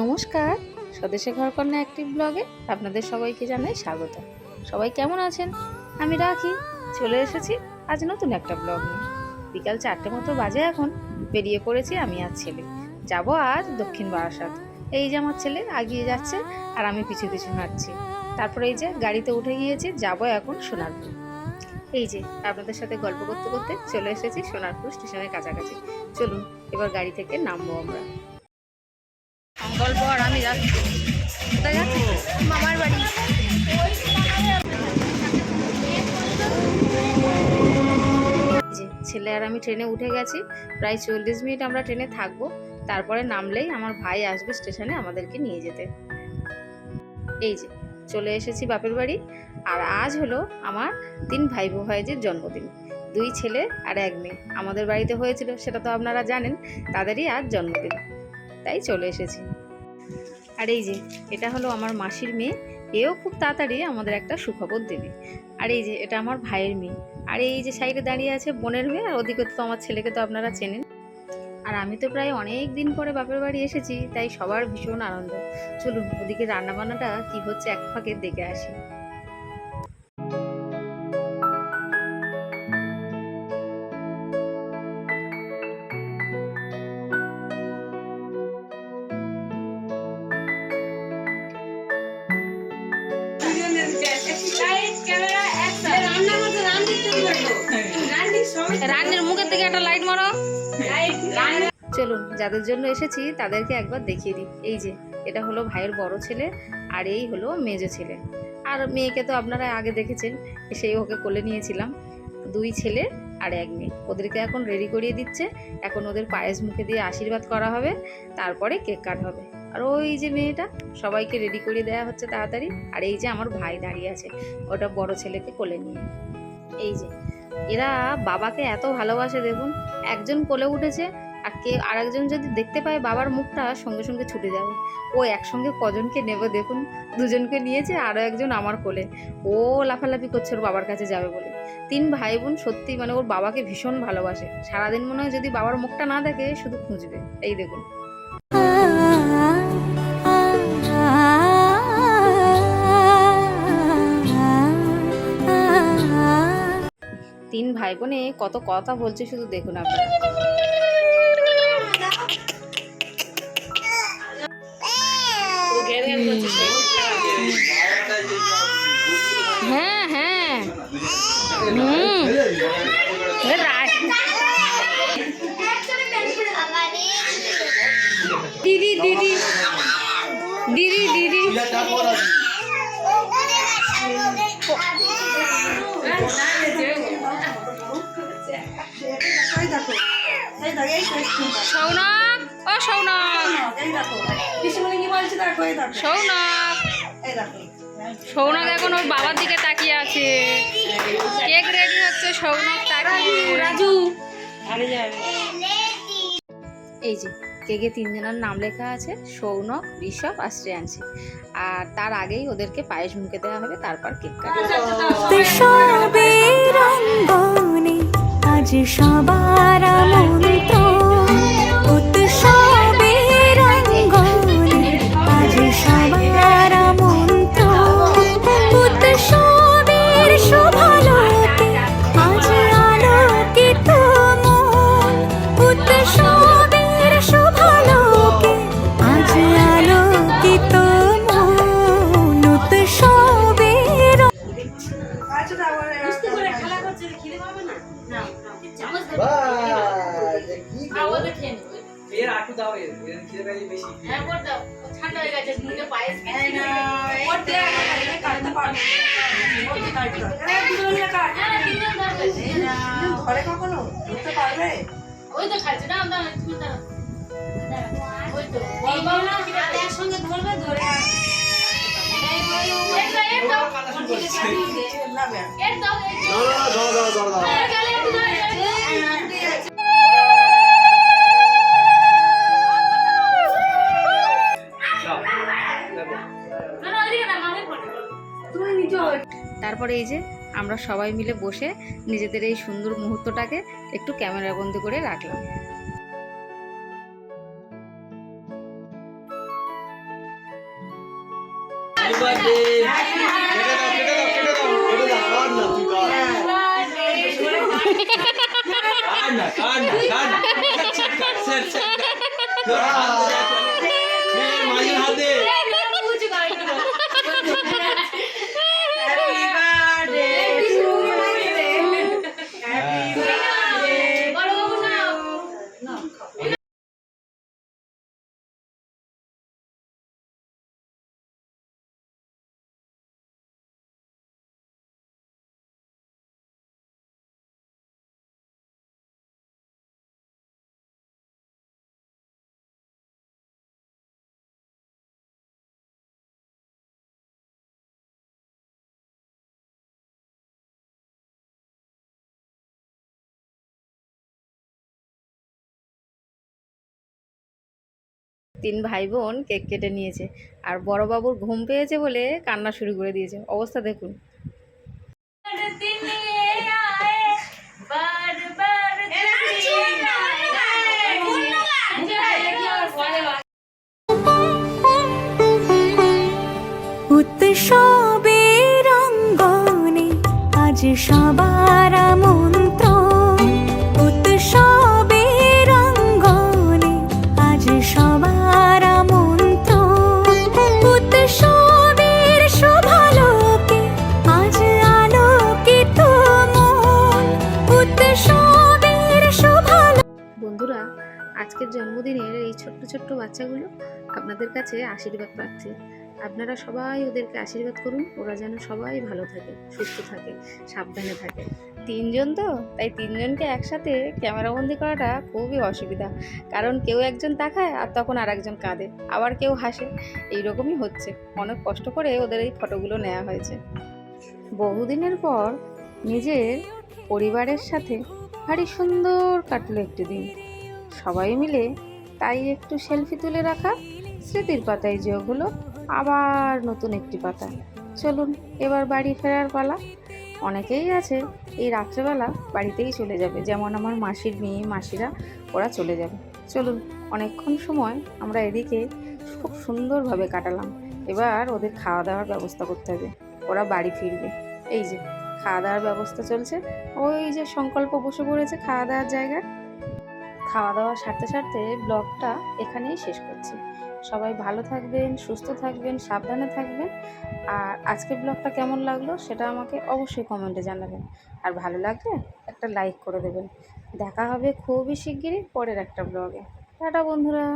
নমস্কার, স্বদেশে ঘরকন্যা অ্যাক্টিভ ব্লগে আপনাদের সবাইকে জানাই স্বাগত। সবাই কেমন আছেন? আমি রাখি, চলে এসেছি আজ নতুন একটা ব্লগ নিয়ে। বিকাল চারটে মতো বাজে এখন, বেরিয়ে পড়েছি আমি আর ছেলে। যাব আজ দক্ষিণ বারাসাত। এই যে আমার ছেলে আগিয়ে যাচ্ছে আর আমি পিছু পিছু হাঁটছি। তারপরে এই যে গাড়িতে উঠে গিয়েছি, যাব এখন সোনারপুর। এই যে আপনাদের সাথে গল্প করতে করতে চলে এসেছি সোনারপুর স্টেশনের কাছাকাছি। চলুন, এবার গাড়ি থেকে নামবো আমরা। গল্প আর আমি যাচ্ছি। মামার বাড়ি। ছেলে আর আমি ট্রেনে উঠে গেছি। প্রায় চল্লিশ মিনিট আমরা ট্রেনে থাকব। তারপরে নামলেই আমার ভাই আসবে স্টেশনে আমাদেরকে নিয়ে যেতে। এই যে, চলে এসেছি বাপের বাড়ি। আর আজ হলো আমার তিন ভাই ভাইদের জন্মদিন। দুই ছেলে আর এক মেয়ে। আমাদের বাড়িতে হয়েছিল, সেটা তো আপনারা জানেন, তাদেরই আজ জন্মদিন। তাই চলে এসেছি। আর এই যে, এটা হলো আমার মাসির মেয়ে। এও খুব তাড়াতাড়ি আমাদের একটা সুখবর দেবে। আর এই যে, এটা আমার ভাইয়ের মেয়ে। আর এই যে সাইডে দাঁড়িয়ে আছে বোনের মেয়ে, আর ওদিকে তো আমার ছেলেকে তো আপনারা চেনেন। আর আমি তো প্রায় অনেক দিন পরে বাপের বাড়ি এসেছি, তাই সবার ভীষণ আনন্দ। চলুন, ওদিকে রান্নাবান্নাটা কী হচ্ছে এক ফাঁকে দেখে আসি। রান্নার মুখের থেকে একটা লাইট মারো। চলুন, যাদের জন্য এসেছি, তাদেরকে একবার দেখিয়ে দিই। এই যে, এটা হলো ভাইয়ের বড় ছেলে, আর এই হলো মেজো ছেলে। আর মেয়েকে তো আপনারা আগে দেখেছেন সেই ওকে কোলে নিয়েছিলাম। দুই ছেলে আর এক মেয়ে। ওদেরকে এখন রেডি করিয়ে দিচ্ছে। এখন ওদের পায়েস মুখে দিয়ে আশীর্বাদ করা হবে, তারপরে কেক কাট হবে। আর ওই যে মেয়েটা, সবাইকে রেডি করিয়ে দেওয়া হচ্ছে তাড়াতাড়ি। আর এই যে আমার ভাই দাঁড়িয়ে আছে, ওটা বড় ছেলেকে কোলে নিয়ে। এই যে এরা বাবাকে এত ভালোবাসে দেখুন। একজন কোলে উঠেছে আর কে, আরেকজন যদি দেখতে পায় বাবার মুখটা সঙ্গে সঙ্গে ছুটে যাবে। ও একসঙ্গে কজনকে নেবে দেখুন। দুজনকে নিয়েছে আরও একজন আমার কোলে। ও লাফালাফি করছে ওর বাবার কাছে যাবে বলে। তিন ভাই বোন সত্যি মানে ওর বাবাকে ভীষণ ভালোবাসে। সারাদিন মনে হয় যদি বাবার মুখটা না দেখে শুধু খুঁজবে। এই দেখুন। ভাই বোনে কত কথা বলছে শুধু দেখুন আপনারা। হ্যাঁ হ্যাঁ। হুম। দিদি দিদি। দিদি দিদি। সৌনক ও সৌনক। সৌনক সৌনক এখন ওর বাবার দিকে তাকিয়ে আছে। কেক রেডি হচ্ছে সৌনক তাকিয়ে। রাজু। এই যে। কেকে তিনজনের নাম লেখা আছে, সৌনক, ঋষভ আর শ্রেয়াংশী। আর তার আগেই ওদেরকে পায়েস মুখে দেওয়া হবে, তারপর কেক কাটবে আজ সবার উৎসবের এর আটু দাও এর এর খিদে পেলে বেশি। ঘরে কখনো? ধরতে পারবে। ওই তো খাচ্ছে। না আমরা ওই তো বলব না একসঙ্গে ধরবে ধরে তারপরে এই যে আমরা সবাই মিলে বসে নিজেদের এই সুন্দর মুহূর্তটাকে একটু ক্যামেরা ক্যামেরাবন্দি করে রাখলাম। বার্থডে কেটে কার না কার না কার না সেট কার তিন ভাই বোন কেক কেটে নিয়েছে। আর বড় বাবুর ঘুম পেয়েছে বলে কান্না শুরু করে দিয়েছে। অবস্থা দেখুন। উৎসবের অঙ্গনে আজ সবার ছোট্ট বাচ্চাগুলো আপনাদের কাছে আশীর্বাদ পাচ্ছে। আপনারা সবাই ওদেরকে আশীর্বাদ করুন, ওরা যেন সবাই ভালো থাকে, সুস্থ থাকে, সাবধানে থাকে। তিনজন তো, তাই তিনজনকে একসাথে ক্যামেরাবন্দি করাটা খুবই অসুবিধা। কারণ কেউ একজন তাকায় আর তখন আর একজন কাঁদে, আবার কেউ হাসে। এইরকমই হচ্ছে। অনেক কষ্ট করে ওদের এই ফটোগুলো নেওয়া হয়েছে। বহুদিনের পর নিজের পরিবারের সাথে ভারী সুন্দর কাটলো একটি দিন। সবাই মিলে তাই একটু সেলফি তুলে রাখা, স্মৃতির পাতায় যে ওগুলো, আবার নতুন একটি পাতা। চলুন, এবার বাড়ি ফেরার পালা। অনেকেই আছে, এই রাত্রেবেলা বাড়িতেই চলে যাবে। যেমন আমার মাসির মেয়ে, মাসিরা, ওরা চলে যাবে। চলুন, অনেকক্ষণ সময় আমরা এদিকে খুব সুন্দরভাবে কাটালাম। এবার ওদের খাওয়া দাওয়ার ব্যবস্থা করতে হবে। ওরা বাড়ি ফিরবে। এই যে খাওয়া দাওয়ার ব্যবস্থা চলছে। ওই যে সংকল্প বসে পড়েছে খাওয়া দাওয়ার জায়গায়। খাওয়া দাওয়া সারতে সারতে ব্লগটা এখানেই শেষ করছি। সবাই ভালো থাকবেন, সুস্থ থাকবেন, সাবধানে থাকবেন। আর আজকের ব্লগটা কেমন লাগল সেটা আমাকে অবশ্যই কমেন্টে জানাবেন। আর ভালো লাগলে একটা লাইক করে দেবেন। দেখা হবে খুবই শিগগিরই পরের একটা ব্লগে। টাটা বন্ধুরা।